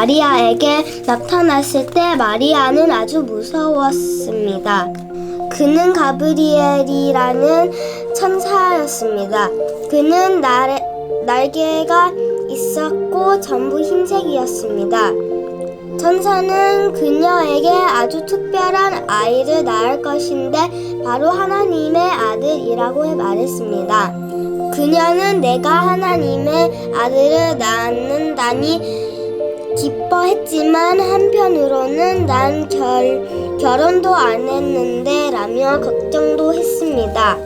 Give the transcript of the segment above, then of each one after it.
마리아에게 나타났을 때 마리아는 아주 무서웠습니다. 그는 가브리엘이라는 천사였습니다. 그는 날, 날개가 있었고 전부 흰색이었습니다. 천사는 그녀에게 아주 특별한 아이를 낳을 것인데 바로 하나님의 아들이라고 말했습니다. 그녀는 내가 하나님의 아들을 낳는다니 기뻐했지만 한편으로는 난 결, 결혼도 안 했는데 라며 걱정도 했습니다.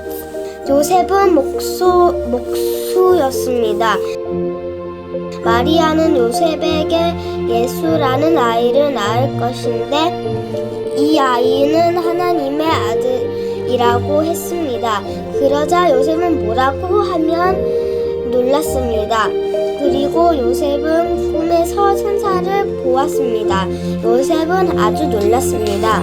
요셉은 목수, 목수였습니다. 마리아는 요셉에게 예수라는 아이를 낳을 것인데 이 아이는 하나님의 아들이라고 했습니다. 그러자 요셉은 뭐라고 하면 놀랐습니다. 그리고 요셉은 꿈에서 천사를 보았습니다. 요셉은 아주 놀랐습니다.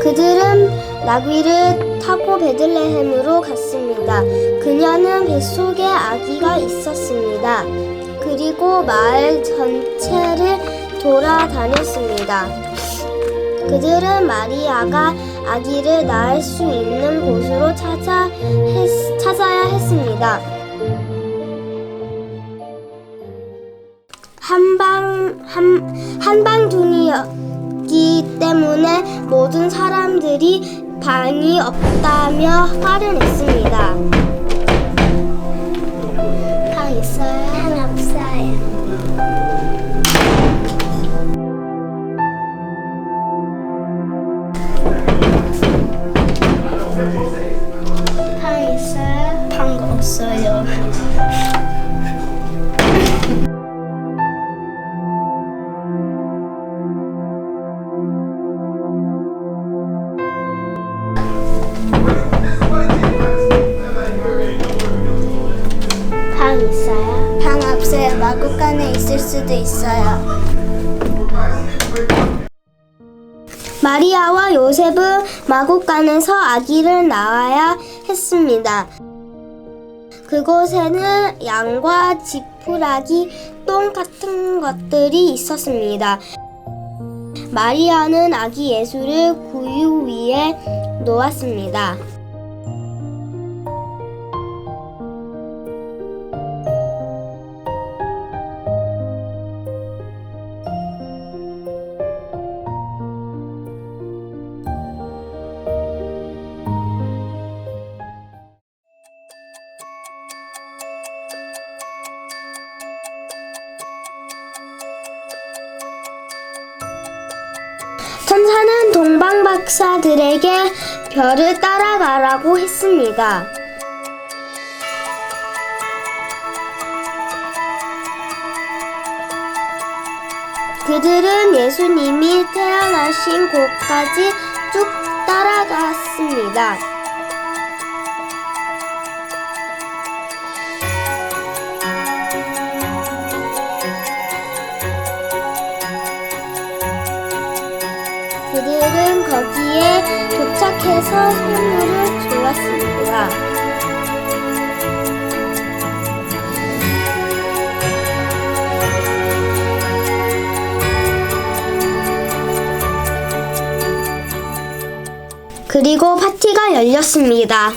그들은 나귀를 타고 베들레헴으로 갔습니다. 그녀는 뱃속에 아기가 있었습니다. 그리고 마을 전체를 돌아다녔습니다. 그들은 마리아가 아기를 낳을 수 있는 곳으로 찾아 했- 찾아야 했습니다. 한방 한 한방둥이였기 때문에 모든 사람들이 방이 없다며 화를 냈습니다. 방 있어요? 방 없어요. 방 있어요? 방 없어요. 마구간에 있을 수도 있어요. 마리아와 요셉은 마구간에서 아기를 낳아야 했습니다. 그곳에는 양과 지푸라기, 똥 같은 것들이 있었습니다. 마리아는 아기 예수를 구유 위에 놓았습니다. 동방 박사들에게 별을 따라가라고 했습니다. 그들은 예수님이 태어나신 곳까지 쭉 따라갔습니다. 도착해서 선물을 주었습니다. 그리고 파티가 열렸습니다.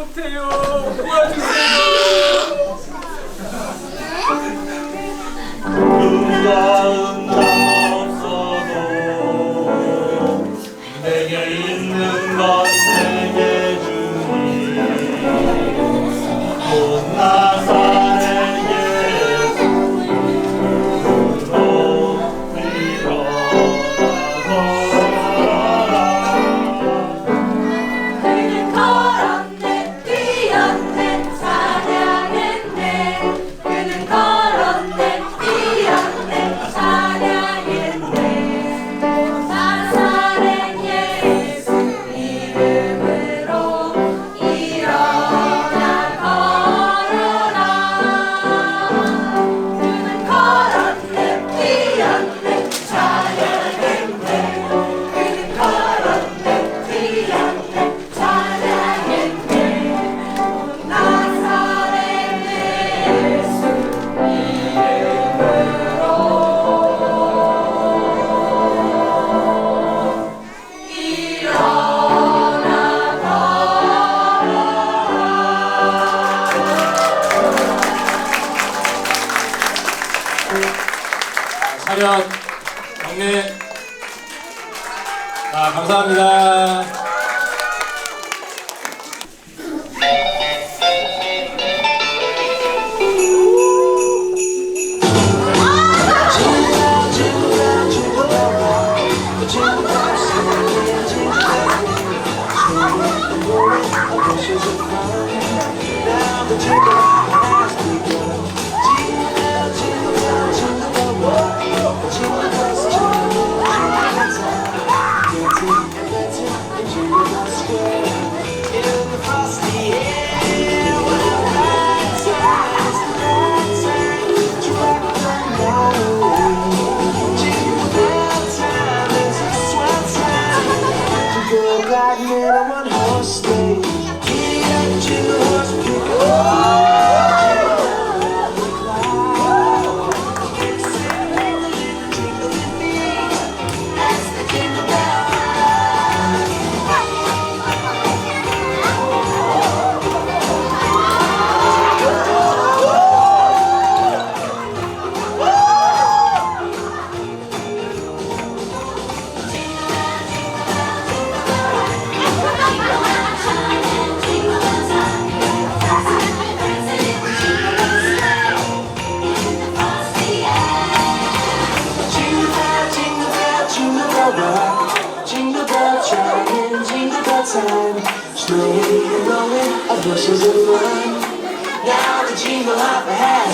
못해요. 도와주세요.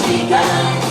be.